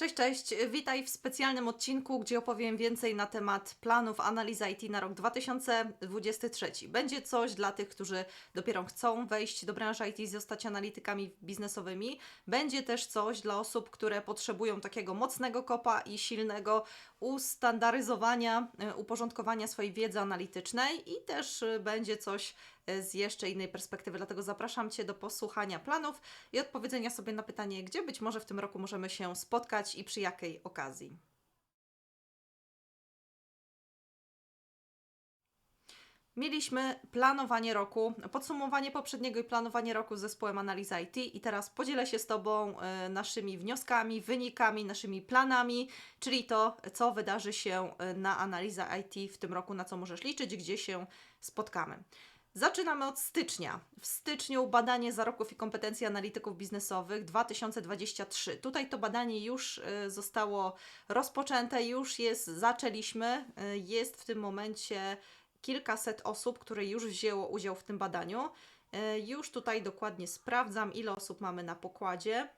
Cześć, cześć. Witaj w specjalnym odcinku, gdzie opowiem więcej na temat planów analizy IT na rok 2023. Będzie coś dla tych, którzy dopiero chcą wejść do branży IT i zostać analitykami biznesowymi. Będzie też coś dla osób, które potrzebują takiego mocnego kopa i silnego ustandaryzowania, e, uporządkowania swojej wiedzy analitycznej i też e, będzie coś z jeszcze innej perspektywy. Dlatego zapraszam Cię do posłuchania planów i odpowiedzenia sobie na pytanie, gdzie być może w tym roku możemy się spotkać i przy jakiej okazji. Mieliśmy planowanie roku, podsumowanie poprzedniego i planowanie roku z zespołem analizy IT i teraz podzielę się z Tobą e, naszymi wnioskami, wynikami, naszymi planami, czyli to, co wydarzy się e, na analizę IT w tym roku, na co możesz liczyć, gdzie się spotkamy. Zaczynamy od stycznia. W styczniu badanie zarobków i kompetencji analityków biznesowych 2023. Tutaj to badanie już y, zostało rozpoczęte, już jest, zaczęliśmy. Y, Jest w tym momencie kilkaset osób, które już wzięło udział w tym badaniu. Y, Już tutaj dokładnie sprawdzam, ile osób mamy na pokładzie.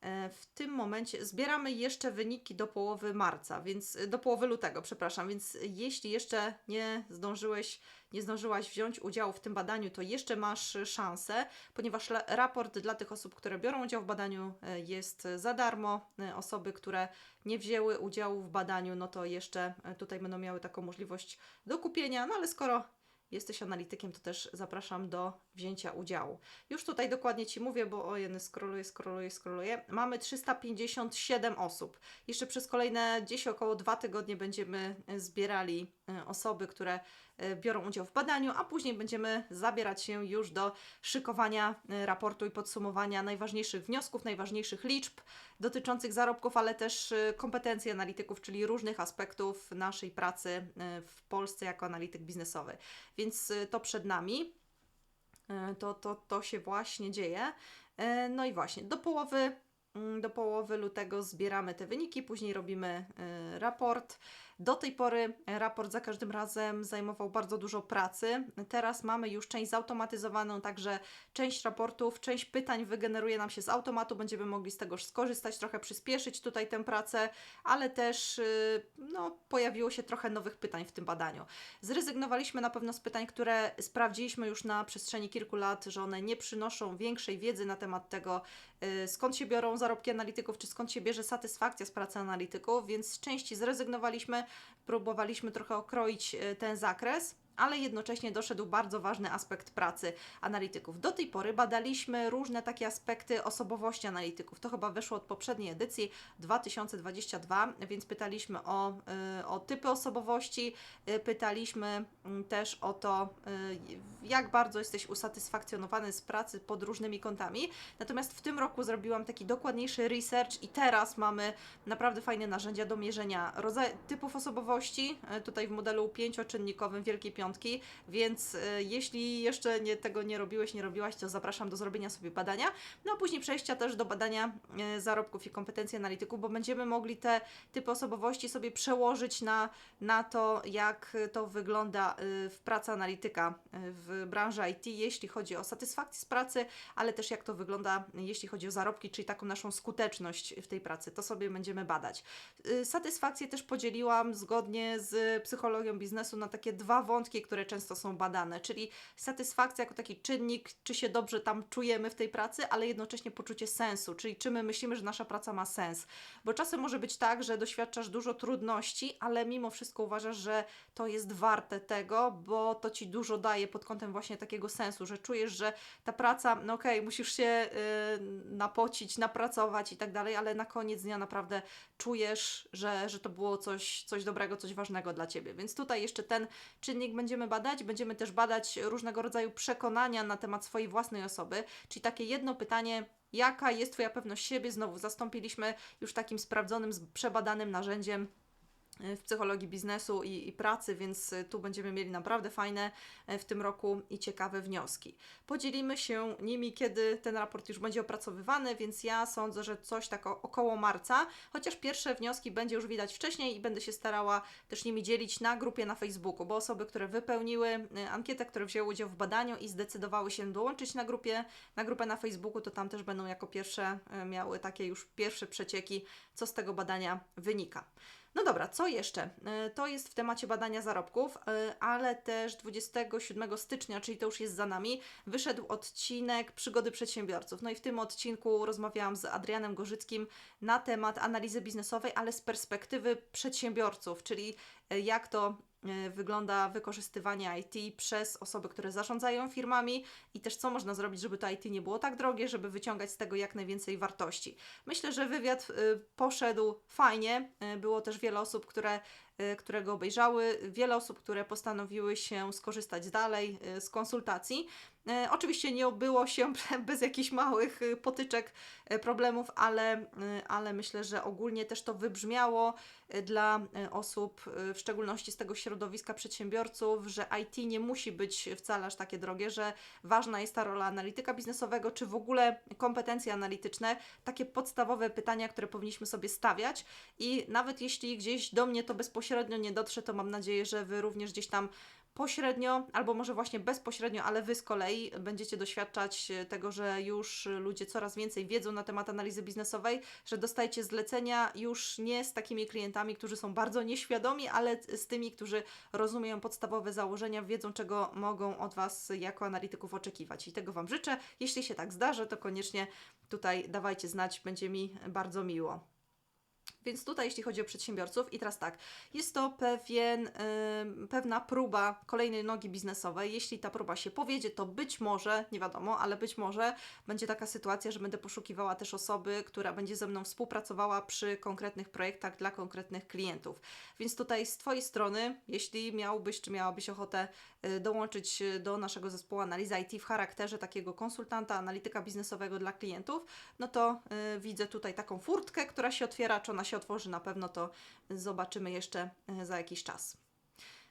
E, W tym momencie zbieramy jeszcze wyniki do połowy marca, więc e, do połowy lutego, przepraszam. Więc jeśli jeszcze nie zdążyłeś, nie zdążyłaś wziąć udziału w tym badaniu, to jeszcze masz szansę, ponieważ raport dla tych osób, które biorą udział w badaniu, e, jest za darmo. Osoby, które nie wzięły udziału w badaniu, no to jeszcze tutaj będą miały taką możliwość do kupienia. No ale skoro jesteś analitykiem, to też zapraszam do wzięcia udziału. Już tutaj dokładnie Ci mówię, bo o jeny, scrolluję, scrolluję, scrolluję. Mamy 357 osób. Jeszcze przez kolejne gdzieś około dwa tygodnie będziemy e, zbierali e, osoby, które biorą udział w badaniu, a później będziemy zabierać się już do szykowania e, raportu i podsumowania najważniejszych wniosków, najważniejszych liczb dotyczących zarobków, ale też e, kompetencji analityków, czyli różnych aspektów naszej pracy e, w Polsce jako analityk biznesowy. Więc e, to przed nami. E, To, to, to się właśnie dzieje. E, No i właśnie, do połowy, mm, do połowy lutego zbieramy te wyniki, później robimy e, raport. Do tej pory e, raport za każdym razem zajmował bardzo dużo pracy. Teraz mamy już część zautomatyzowaną, także część raportów, część pytań wygeneruje nam się z automatu. Będziemy mogli z tego skorzystać, trochę przyspieszyć tutaj tę pracę, ale też y, no, pojawiło się trochę nowych pytań w tym badaniu. Zrezygnowaliśmy na pewno z pytań, które sprawdziliśmy już na przestrzeni kilku lat, że one nie przynoszą większej wiedzy na temat tego, y, skąd się biorą zarobki analityków, czy skąd się bierze satysfakcja z pracy analityków, więc z części zrezygnowaliśmy, próbowaliśmy trochę okroić y, ten zakres. Ale jednocześnie doszedł bardzo ważny aspekt pracy analityków. Do tej pory badaliśmy różne takie aspekty osobowości analityków. To chyba wyszło od poprzedniej edycji 2022, więc pytaliśmy o, y, o typy osobowości, y, pytaliśmy mm, też o to, y, jak bardzo jesteś usatysfakcjonowany z pracy pod różnymi kątami. Natomiast w tym roku zrobiłam taki dokładniejszy research i teraz mamy naprawdę fajne narzędzia do mierzenia rodzaj, typów osobowości, tutaj w modelu pięcioczynnikowym Wielkiej Piątki, więc y, jeśli jeszcze nie, tego nie robiłeś, nie robiłaś, to zapraszam do zrobienia sobie badania, no a później przejścia też do badania y, zarobków i kompetencji analityków, bo będziemy mogli te typy osobowości sobie przełożyć na, na to, jak to wygląda y, w pracy analityka w branży IT, jeśli chodzi o satysfakcję z pracy, ale też jak to wygląda, jeśli chodzi o zarobki, czyli taką naszą skuteczność w tej pracy. To sobie będziemy badać. Satysfakcję też podzieliłam zgodnie z psychologią biznesu na takie dwa wątki, które często są badane, czyli satysfakcja jako taki czynnik, czy się dobrze tam czujemy w tej pracy, ale jednocześnie poczucie sensu, czyli czy my myślimy, że nasza praca ma sens. Bo czasem może być tak, że doświadczasz dużo trudności, ale mimo wszystko uważasz, że to jest warte tego, bo to ci dużo daje pod kątem właśnie takiego sensu, że czujesz, że ta praca, no okej, musisz się y, napocić, napracować i tak dalej, ale na koniec dnia naprawdę czujesz, że, że to było coś, coś dobrego, coś ważnego dla ciebie. Więc tutaj jeszcze ten czynnik będziemy badać. Będziemy też badać różnego rodzaju przekonania na temat swojej własnej osoby, czyli takie jedno pytanie. Jaka jest Twoja pewność siebie? Znowu zastąpiliśmy już takim sprawdzonym, przebadanym narzędziem w psychologii biznesu i, i, pracy, więc tu będziemy mieli naprawdę fajne w tym roku i ciekawe wnioski. Podzielimy się nimi, kiedy ten raport już będzie opracowywany, więc ja sądzę, że coś tak około marca, chociaż pierwsze wnioski będzie już widać wcześniej i będę się starała też nimi dzielić na grupie na Facebooku, bo osoby, które wypełniły ankietę, które wzięły udział w badaniu i zdecydowały się dołączyć na, grupie, na grupę na Facebooku, to tam też będą jako pierwsze miały takie już pierwsze przecieki, co z tego badania wynika. No dobra, co jeszcze? E, to jest w temacie badania zarobków, e, ale też 27 stycznia, czyli to już jest za nami, wyszedł odcinek Przygody przedsiębiorców. No i w tym odcinku rozmawiałam z Adrianem Gorzyckim na temat analizy biznesowej, ale z perspektywy przedsiębiorców, czyli e, jak to wygląda wykorzystywanie IT przez osoby, które zarządzają firmami i też co można zrobić, żeby to IT nie było tak drogie, żeby wyciągać z tego jak najwięcej wartości. Myślę, że wywiad e, poszedł fajnie. E, było też wiele osób, które które go obejrzały, wiele osób, które postanowiły się skorzystać dalej z konsultacji. Y, oczywiście nie obyło się bez jakichś małych potyczek, problemów, ale, ale myślę, że ogólnie też to wybrzmiało dla osób, w szczególności z tego środowiska przedsiębiorców, że IT nie musi być wcale aż takie drogie, że ważna jest ta rola analityka biznesowego, czy w ogóle kompetencje analityczne, takie podstawowe pytania, które powinniśmy sobie stawiać. I nawet jeśli gdzieś do mnie to bezpośrednio nie dotrze, to mam nadzieję, że Wy również gdzieś tam pośrednio, albo może właśnie bezpośrednio, ale Wy z kolei będziecie doświadczać e, tego, że już ludzie coraz więcej wiedzą na temat analizy biznesowej, że dostajecie zlecenia już nie z takimi klientami, którzy są bardzo nieświadomi, ale z tymi, którzy rozumieją podstawowe założenia, wiedzą, czego mogą od Was jako analityków oczekiwać. I tego Wam życzę. Jeśli się tak zdarzy, to koniecznie tutaj dawajcie znać, będzie mi bardzo miło. Więc tutaj, jeśli chodzi o przedsiębiorców, i teraz tak, jest to pewien, pewna próba kolejnej nogi biznesowej. Jeśli ta próba się powiedzie, to być może, nie wiadomo, ale być może będzie taka sytuacja, że będę poszukiwała też osoby, która będzie ze mną współpracowała przy konkretnych projektach dla konkretnych klientów. Więc tutaj z Twojej strony, jeśli miałbyś czy miałabyś ochotę yy, dołączyć do naszego zespołu analizy IT w charakterze takiego konsultanta, analityka biznesowego dla klientów, no to yy, widzę tutaj taką furtkę, która się otwiera, czy ona się otworzy na pewno, to zobaczymy jeszcze e, za jakiś czas.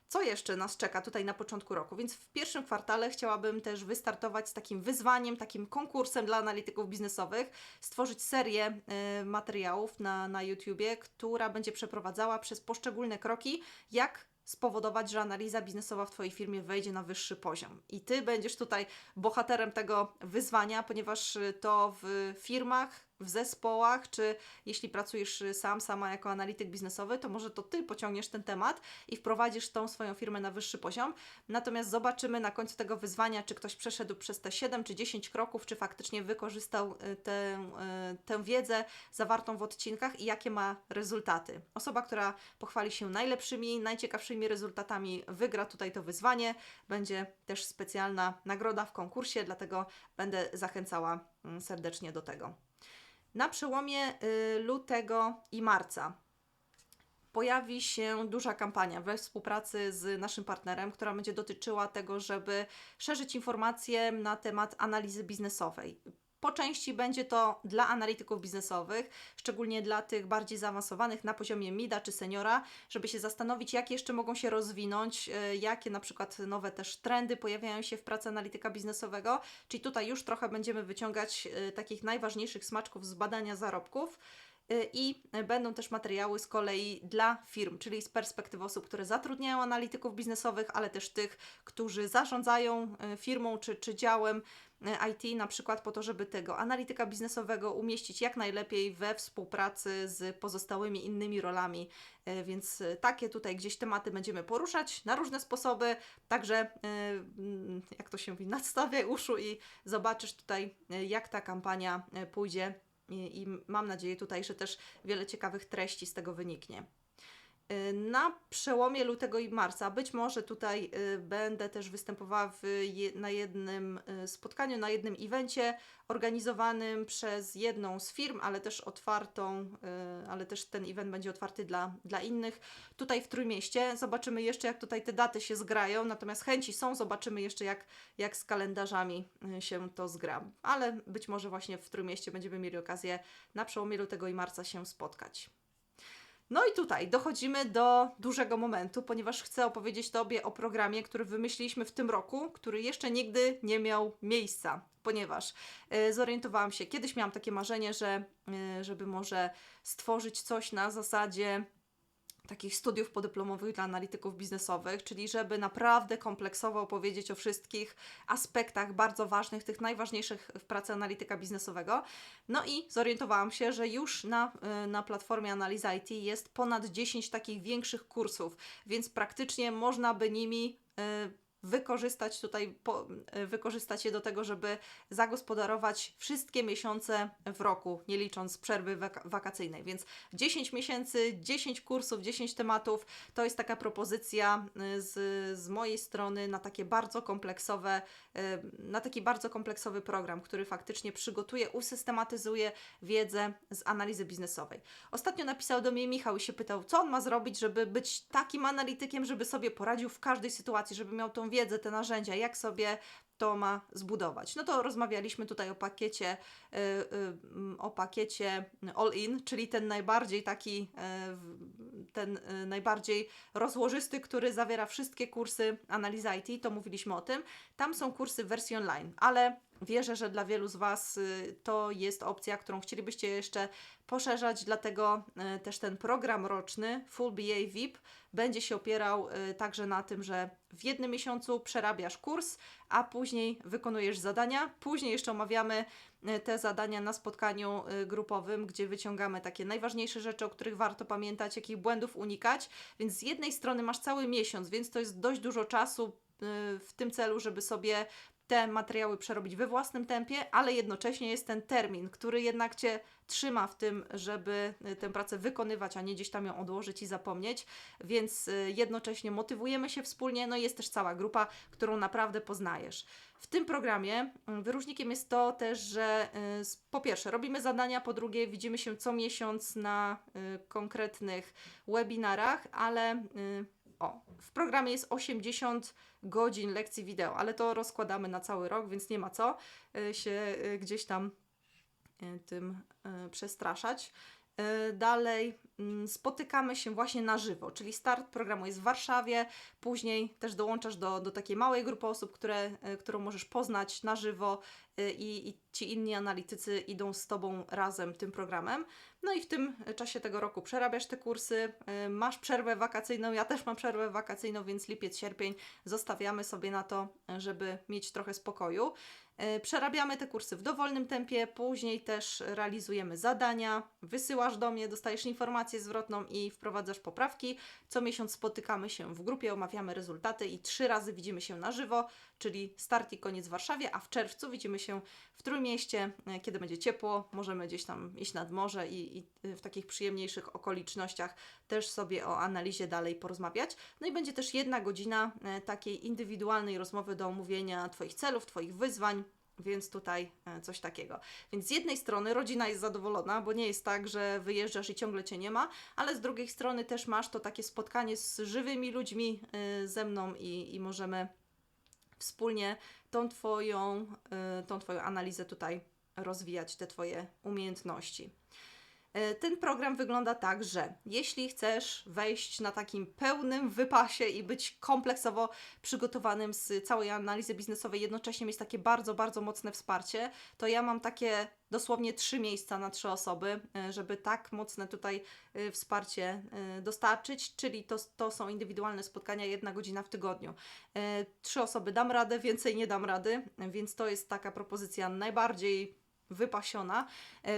Co jeszcze nas czeka tutaj na początku roku? Więc w pierwszym kwartale chciałabym też wystartować z takim wyzwaniem, takim konkursem dla analityków biznesowych, stworzyć serię y, materiałów na, na YouTubie, która będzie przeprowadzała przez poszczególne kroki, jak spowodować, że analiza biznesowa w Twojej firmie wejdzie na wyższy poziom. I Ty będziesz tutaj bohaterem tego wyzwania, ponieważ to w firmach w zespołach, czy jeśli pracujesz sam, sama jako analityk biznesowy, to może to Ty pociągniesz ten temat i wprowadzisz tą swoją firmę na wyższy poziom. Natomiast zobaczymy na końcu tego wyzwania, czy ktoś przeszedł przez te 7 czy 10 kroków, czy faktycznie wykorzystał y, tę, y, tę wiedzę zawartą w odcinkach i jakie ma rezultaty. Osoba, która pochwali się najlepszymi, najciekawszymi rezultatami, wygra tutaj to wyzwanie. Będzie też specjalna nagroda w konkursie, dlatego będę zachęcała mm, serdecznie do tego. Na przełomie y, lutego i marca pojawi się duża kampania we współpracy z naszym partnerem, która będzie dotyczyła tego, żeby szerzyć informacje na temat analizy biznesowej. Po części będzie to dla analityków biznesowych, szczególnie dla tych bardziej zaawansowanych na poziomie MIDA czy seniora, żeby się zastanowić, jak jeszcze mogą się rozwinąć, e, jakie na przykład nowe też trendy pojawiają się w pracy analityka biznesowego. Czyli tutaj już trochę będziemy wyciągać e, takich najważniejszych smaczków z badania zarobków. E, I będą też materiały z kolei dla firm, czyli z perspektywy osób, które zatrudniają analityków biznesowych, ale też tych, którzy zarządzają firmą czy, czy działem, E, IT, na przykład po to, żeby tego analityka biznesowego umieścić jak najlepiej we współpracy z pozostałymi innymi rolami. Więc takie tutaj gdzieś tematy będziemy poruszać na różne sposoby. Także, mm, jak to się mówi, nadstawiaj uszu i zobaczysz tutaj, jak ta kampania pójdzie. I, mam nadzieję tutaj, że też wiele ciekawych treści z tego wyniknie. Y, na przełomie lutego i marca, być może tutaj y, będę też występowała w, na jednym y, spotkaniu, na jednym evencie organizowanym przez jedną z firm, ale też otwartą, ale też ten event będzie otwarty dla, dla innych. Tutaj w Trójmieście zobaczymy jeszcze, jak tutaj te daty się zgrają, natomiast chęci są, zobaczymy jeszcze, jak, jak z kalendarzami się to zgra. Ale być może właśnie w Trójmieście będziemy mieli okazję na przełomie lutego i marca się spotkać. No i tutaj dochodzimy do dużego momentu, ponieważ chcę opowiedzieć Tobie o programie, który wymyśliliśmy w tym roku, który jeszcze nigdy nie miał miejsca, ponieważ e, zorientowałam się, kiedyś miałam takie marzenie, że e, żeby może stworzyć coś na zasadzie takich studiów podyplomowych dla analityków biznesowych, czyli żeby naprawdę kompleksowo opowiedzieć o wszystkich aspektach bardzo ważnych, tych najważniejszych w pracy analityka biznesowego. No i zorientowałam się, że już na, y, na platformie Analiza IT jest ponad 10 takich większych kursów, więc praktycznie można by nimi y, wykorzystać tutaj, po, e, wykorzystać je do tego, żeby zagospodarować wszystkie miesiące w roku, nie licząc przerwy waka wakacyjnej. Więc 10 miesięcy, 10 kursów, 10 tematów to jest taka propozycja e, z, z mojej strony na takie bardzo kompleksowe, e, na taki bardzo kompleksowy program, który faktycznie przygotuje, usystematyzuje wiedzę z analizy biznesowej. Ostatnio napisał do mnie Michał i się pytał, co on ma zrobić, żeby być takim analitykiem, żeby sobie poradził w każdej sytuacji, żeby miał tą wiedzę, te narzędzia, jak sobie to ma zbudować. No to rozmawialiśmy tutaj o pakiecie, y, y, o pakiecie all-in, czyli ten najbardziej taki, y, ten najbardziej rozłożysty, który zawiera wszystkie kursy analizy IT, to mówiliśmy o tym. Tam są kursy w wersji online, ale wierzę, że dla wielu z Was to jest opcja, którą chcielibyście jeszcze poszerzać, dlatego też ten program roczny Full BA VIP będzie się opierał także na tym, że w jednym miesiącu przerabiasz kurs, a później wykonujesz zadania. Później jeszcze omawiamy te zadania na spotkaniu grupowym, gdzie wyciągamy takie najważniejsze rzeczy, o których warto pamiętać, jakich błędów unikać. Więc z jednej strony masz cały miesiąc, więc to jest dość dużo czasu w tym celu, żeby sobie te materiały przerobić we własnym tempie, ale jednocześnie jest ten termin, który jednak Cię trzyma w tym, żeby y, tę pracę wykonywać, a nie gdzieś tam ją odłożyć i zapomnieć, więc y, jednocześnie motywujemy się wspólnie, no i jest też cała grupa, którą naprawdę poznajesz. W tym programie y, wyróżnikiem jest to też, że po pierwsze robimy zadania, po drugie widzimy się co miesiąc na konkretnych webinarach, ale o, w programie jest 80 godzin lekcji wideo, ale to rozkładamy na cały rok, więc nie ma co się gdzieś tam tym przestraszać. Dalej spotykamy się właśnie na żywo, czyli start programu jest w Warszawie, później też dołączasz do, do takiej małej grupy osób, które, którą możesz poznać na żywo i, i ci inni analitycy idą z Tobą razem tym programem. No i w tym czasie tego roku przerabiasz te kursy, masz przerwę wakacyjną, ja też mam przerwę wakacyjną, więc lipiec, sierpień zostawiamy sobie na to, żeby mieć trochę spokoju. E, przerabiamy te kursy w dowolnym tempie, później też realizujemy zadania, wysyłasz do mnie, dostajesz informację zwrotną i wprowadzasz poprawki. Co miesiąc spotykamy się w grupie, omawiamy rezultaty i trzy razy widzimy się na żywo, czyli start i koniec w Warszawie, a w czerwcu widzimy się w Trójmieście, e, kiedy będzie ciepło, możemy gdzieś tam iść nad morze i, i w takich przyjemniejszych okolicznościach też sobie o analizie dalej porozmawiać. No i będzie też jedna godzina e, takiej indywidualnej rozmowy do omówienia Twoich celów, Twoich wyzwań, więc tutaj e, coś takiego. Więc z jednej strony rodzina jest zadowolona, bo nie jest tak, że wyjeżdżasz i ciągle cię nie ma, ale z drugiej strony też masz to takie spotkanie z żywymi ludźmi e, ze mną i, i możemy wspólnie tą twoją, tą twoją analizę tutaj rozwijać, te Twoje umiejętności. E, ten program wygląda tak, że jeśli chcesz wejść na takim pełnym wypasie i być kompleksowo przygotowanym z całej analizy biznesowej, jednocześnie mieć takie bardzo, bardzo mocne wsparcie, to ja mam takie dosłownie trzy miejsca na trzy osoby, e, żeby tak mocne tutaj e, wsparcie dostarczyć, czyli to, to są indywidualne spotkania, jedna godzina w tygodniu. Trzy osoby dam radę, więcej nie dam rady, więc to jest taka propozycja najbardziej wypasiona.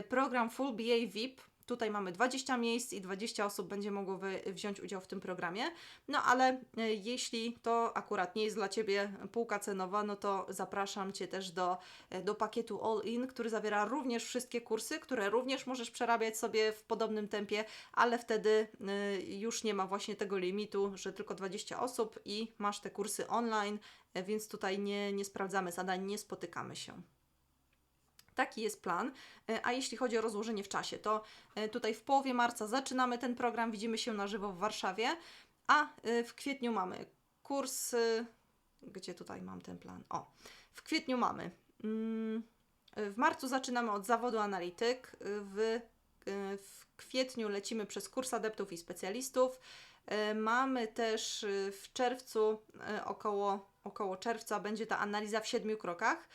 Program Full BA VIP Tutaj mamy 20 miejsc i 20 osób będzie mogło wziąć udział w tym programie. No ale e, jeśli to akurat nie jest dla Ciebie półka cenowa, no to zapraszam Cię też do, e, do pakietu All In, który zawiera również wszystkie kursy, które również możesz przerabiać sobie w podobnym tempie, ale wtedy e, już nie ma właśnie tego limitu, że tylko 20 osób i masz te kursy online, więc tutaj nie, nie sprawdzamy zadań, nie spotykamy się. Taki jest plan. E, a jeśli chodzi o rozłożenie w czasie, to e, tutaj w połowie marca zaczynamy ten program, widzimy się na żywo w Warszawie, a e, w kwietniu mamy kurs. Gdzie tutaj mam ten plan? O, w kwietniu mamy. Mm, w marcu zaczynamy od zawodu analityk. W, w kwietniu lecimy przez kurs adeptów i specjalistów. Mamy też w czerwcu, około, około czerwca, będzie ta analiza w siedmiu krokach.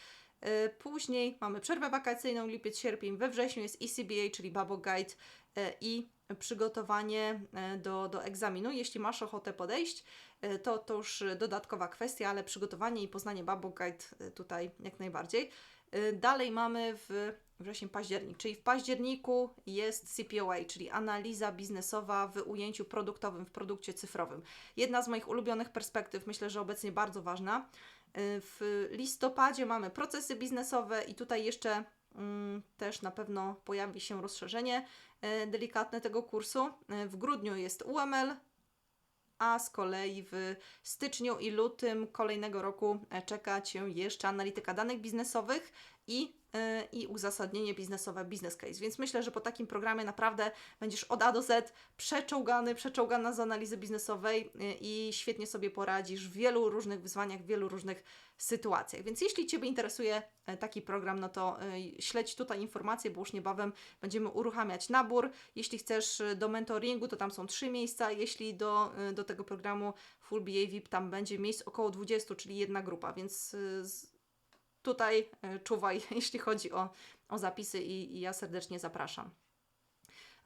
E, Później mamy przerwę wakacyjną, lipiec, sierpień. We wrześniu jest ECBA, czyli Babo Guide e, i przygotowanie e, do, do egzaminu. Jeśli masz ochotę podejść, to, to już dodatkowa kwestia, ale przygotowanie i poznanie Babo Guide tutaj jak najbardziej. Dalej mamy w wrzesień, październik, czyli w październiku jest CPOA, czyli analiza biznesowa w ujęciu produktowym, w produkcie cyfrowym. Jedna z moich ulubionych perspektyw, myślę, że obecnie bardzo ważna. Y, W listopadzie mamy procesy biznesowe i tutaj jeszcze mm, też na pewno pojawi się rozszerzenie y, delikatne tego kursu. Y, W grudniu jest UML, a z kolei w styczniu i lutym kolejnego roku e, czeka Cię jeszcze analityka danych biznesowych i, i uzasadnienie biznesowe, business case. Więc myślę, że po takim programie naprawdę będziesz od A do Z przeczołgany, przeczołgana z analizy biznesowej e, i świetnie sobie poradzisz w wielu różnych wyzwaniach, w wielu różnych sytuacjach. Więc jeśli Ciebie interesuje e, taki program, no to e, śledź tutaj informacje, bo już niebawem będziemy uruchamiać nabór. Jeśli chcesz e, do mentoringu, to tam są trzy miejsca. Jeśli do, e, do tego programu Full BA VIP, tam będzie miejsc około 20, czyli jedna grupa, więc e, z- tutaj e, czuwaj, jeśli chodzi o, o zapisy i, i ja serdecznie zapraszam.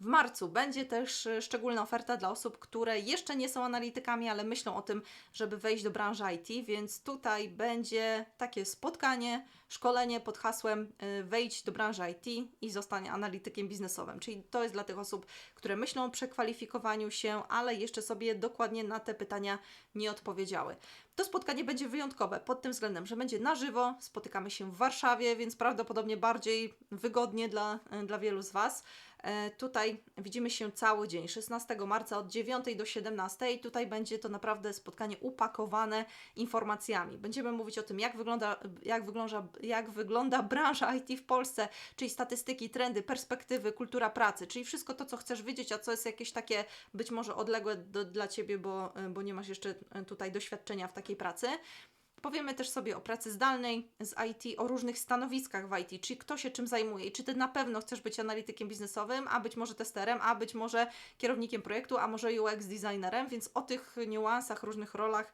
W marcu będzie też e, szczególna oferta dla osób, które jeszcze nie są analitykami, ale myślą o tym, żeby wejść do branży IT, więc tutaj będzie takie spotkanie, szkolenie pod hasłem y, wejdź do branży IT i zostań analitykiem biznesowym. Czyli to jest dla tych osób, które myślą o przekwalifikowaniu się, ale jeszcze sobie dokładnie na te pytania nie odpowiedziały. To spotkanie będzie wyjątkowe pod tym względem, że będzie na żywo, spotykamy się w Warszawie, więc prawdopodobnie bardziej wygodnie dla, dla wielu z Was. E, Tutaj widzimy się cały dzień, 16 marca od 9 do 17. Tutaj będzie to naprawdę spotkanie upakowane informacjami. Będziemy mówić o tym, jak wygląda, jak wygląda, jak wygląda branża IT w Polsce, czyli statystyki, trendy, perspektywy, kultura pracy, czyli wszystko to, co chcesz wiedzieć, a co jest jakieś takie być może odległe do, dla Ciebie, bo, bo nie masz jeszcze tutaj doświadczenia w takiej pracy. Powiemy też sobie o pracy zdalnej z IT, o różnych stanowiskach w IT, czyli kto się czym zajmuje czy Ty na pewno chcesz być analitykiem biznesowym, a być może testerem, a być może kierownikiem projektu, a może UX designerem, więc o tych niuansach, różnych rolach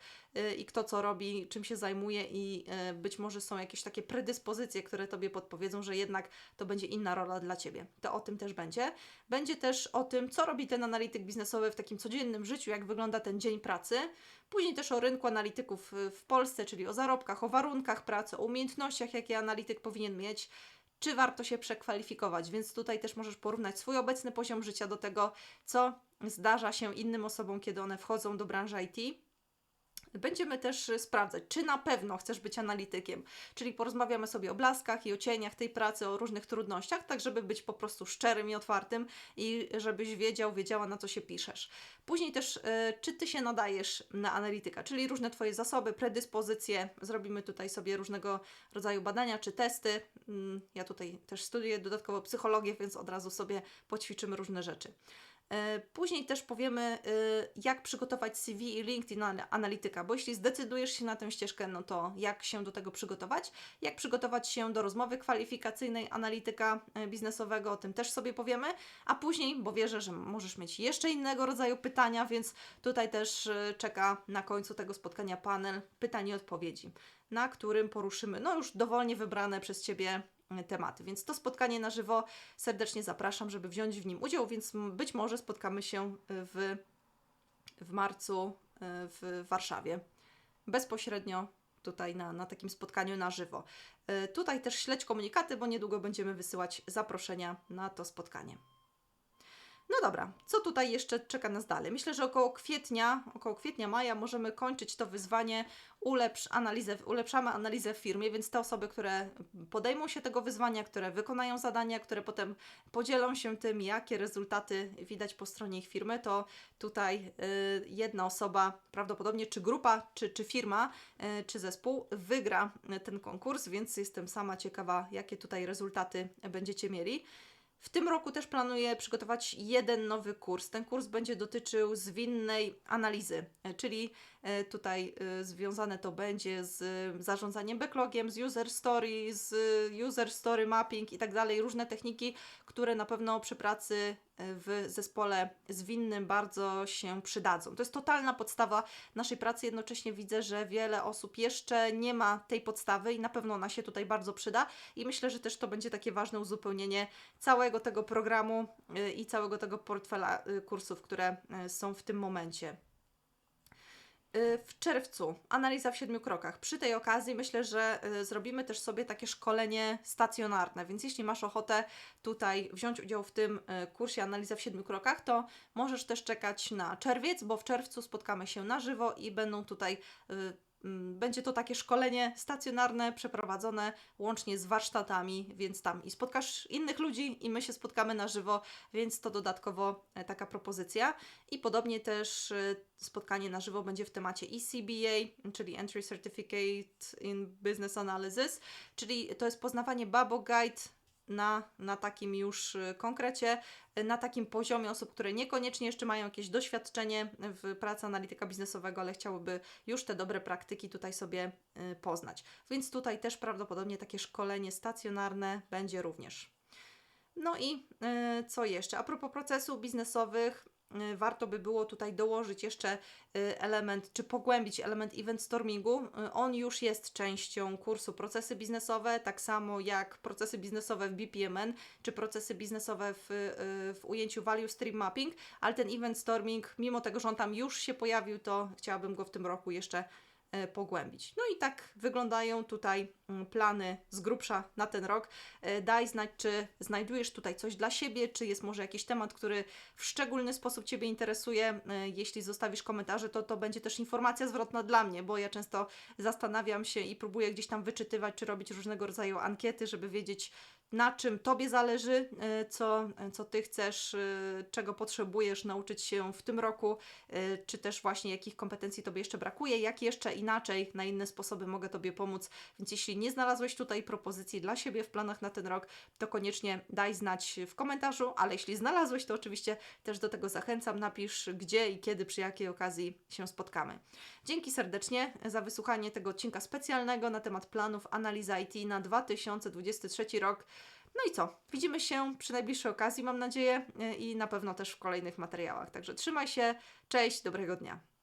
i kto co robi, czym się zajmuje i yy, być może są jakieś takie predyspozycje, które Tobie podpowiedzą, że jednak to będzie inna rola dla Ciebie. To o tym też będzie. Będzie też o tym, co robi ten analityk biznesowy w takim codziennym życiu, jak wygląda ten dzień pracy. Później też o rynku analityków y, w Polsce, czyli o zarobkach, o warunkach pracy, o umiejętnościach, jakie analityk powinien mieć, czy warto się przekwalifikować. Więc tutaj też możesz porównać swój obecny poziom życia do tego, co zdarza się innym osobom, kiedy one wchodzą do branży IT. Będziemy też y, sprawdzać, czy na pewno chcesz być analitykiem, czyli porozmawiamy sobie o blaskach i o cieniach tej pracy, o różnych trudnościach, tak żeby być po prostu szczerym i otwartym i żebyś wiedział, wiedziała na co się piszesz. Później też, y, czy Ty się nadajesz na analityka, czyli różne Twoje zasoby, predyspozycje. Zrobimy tutaj sobie różnego rodzaju badania czy testy. Mm, Ja tutaj też studiuję dodatkowo psychologię, więc od razu sobie poćwiczymy różne rzeczy. E, Później też powiemy, e, jak przygotować CV i LinkedIn na analityka, bo jeśli zdecydujesz się na tę ścieżkę, no to jak się do tego przygotować, jak przygotować się do rozmowy kwalifikacyjnej analityka e, biznesowego, o tym też sobie powiemy, a później, bo wierzę, że możesz mieć jeszcze innego rodzaju pytania, więc tutaj też czeka na końcu tego spotkania panel pytań i odpowiedzi, na którym poruszymy, no już dowolnie wybrane przez Ciebie tematy. Więc to spotkanie na żywo serdecznie zapraszam, żeby wziąć w nim udział, więc być może spotkamy się w, w marcu y, w Warszawie. Bezpośrednio tutaj na, na takim spotkaniu na żywo. Tutaj też śledź komunikaty, bo niedługo będziemy wysyłać zaproszenia na to spotkanie. No dobra, co tutaj jeszcze czeka nas dalej? Myślę, że około kwietnia, około kwietnia, maja możemy kończyć to wyzwanie ulepsz analizę, ulepszamy analizę w firmie, więc te osoby, które podejmą się tego wyzwania, które wykonają zadania, które potem podzielą się tym, jakie rezultaty widać po stronie ich firmy, to tutaj y, jedna osoba, prawdopodobnie czy grupa, czy, czy firma, y, czy zespół wygra ten konkurs, więc jestem sama ciekawa, jakie tutaj rezultaty będziecie mieli. W tym roku też planuję przygotować jeden nowy kurs. Ten kurs będzie dotyczył zwinnej analizy, e, czyli e, tutaj e, związane to będzie z zarządzaniem backlogiem, z user story, z user story mapping i tak dalej. Różne techniki, które na pewno przy pracy w zespole zwinnym bardzo się przydadzą. To jest totalna podstawa naszej pracy. Jednocześnie widzę, że wiele osób jeszcze nie ma tej podstawy i na pewno ona się tutaj bardzo przyda. I myślę, że też to będzie takie ważne uzupełnienie całego tego programu y, i całego tego portfela y, kursów, które y, są w tym momencie. Y, W czerwcu analiza w siedmiu krokach. Przy tej okazji myślę, że y, zrobimy też sobie takie szkolenie stacjonarne, więc jeśli masz ochotę tutaj wziąć udział w tym y, kursie analiza w siedmiu krokach, to możesz też czekać na czerwiec, bo w czerwcu spotkamy się na żywo i będą tutaj będzie to takie szkolenie stacjonarne, przeprowadzone łącznie z warsztatami, więc tam i spotkasz innych ludzi, i my się spotkamy na żywo, więc to dodatkowo e, taka propozycja. I podobnie też e, spotkanie na żywo będzie w temacie ECBA, czyli Entry Certificate in Business Analysis, czyli to jest poznawanie Babo Guide na, na takim już y, konkrecie, y, na takim poziomie osób, które niekoniecznie jeszcze mają jakieś doświadczenie w pracy analityka biznesowego, ale chciałyby już te dobre praktyki tutaj sobie y, poznać. Więc tutaj też prawdopodobnie takie szkolenie stacjonarne będzie również. No i co jeszcze? A propos procesów biznesowych, warto by było tutaj dołożyć jeszcze y, element, czy pogłębić element event stormingu. Y, On już jest częścią kursu procesy biznesowe, tak samo jak procesy biznesowe w BPMN, czy procesy biznesowe w, y, w ujęciu value stream mapping, ale ten event storming, mimo tego, że on tam już się pojawił, to chciałabym go w tym roku jeszcze pogłębić. No i tak wyglądają tutaj mm, plany z grubsza na ten rok. E, Daj znać, czy znajdujesz tutaj coś dla siebie, czy jest może jakiś temat, który w szczególny sposób Ciebie interesuje. E, Jeśli zostawisz komentarze, to to będzie też informacja zwrotna dla mnie, bo ja często zastanawiam się i próbuję gdzieś tam wyczytywać, czy robić różnego rodzaju ankiety, żeby wiedzieć, na czym Tobie zależy, e, co, co Ty chcesz, e, czego potrzebujesz nauczyć się w tym roku, e, czy też właśnie jakich kompetencji Tobie jeszcze brakuje, jak jeszcze inaczej, na inne sposoby mogę Tobie pomóc. Więc jeśli nie znalazłeś tutaj propozycji dla siebie w planach na ten rok, to koniecznie daj znać w komentarzu, ale jeśli znalazłeś, to oczywiście też do tego zachęcam, napisz gdzie i kiedy, przy jakiej okazji się spotkamy. Dzięki serdecznie za wysłuchanie tego odcinka specjalnego na temat planów analizy IT na 2023 rok. No i co? Widzimy się przy najbliższej okazji, mam nadzieję, i na pewno też w kolejnych materiałach. Także trzymaj się, cześć, dobrego dnia.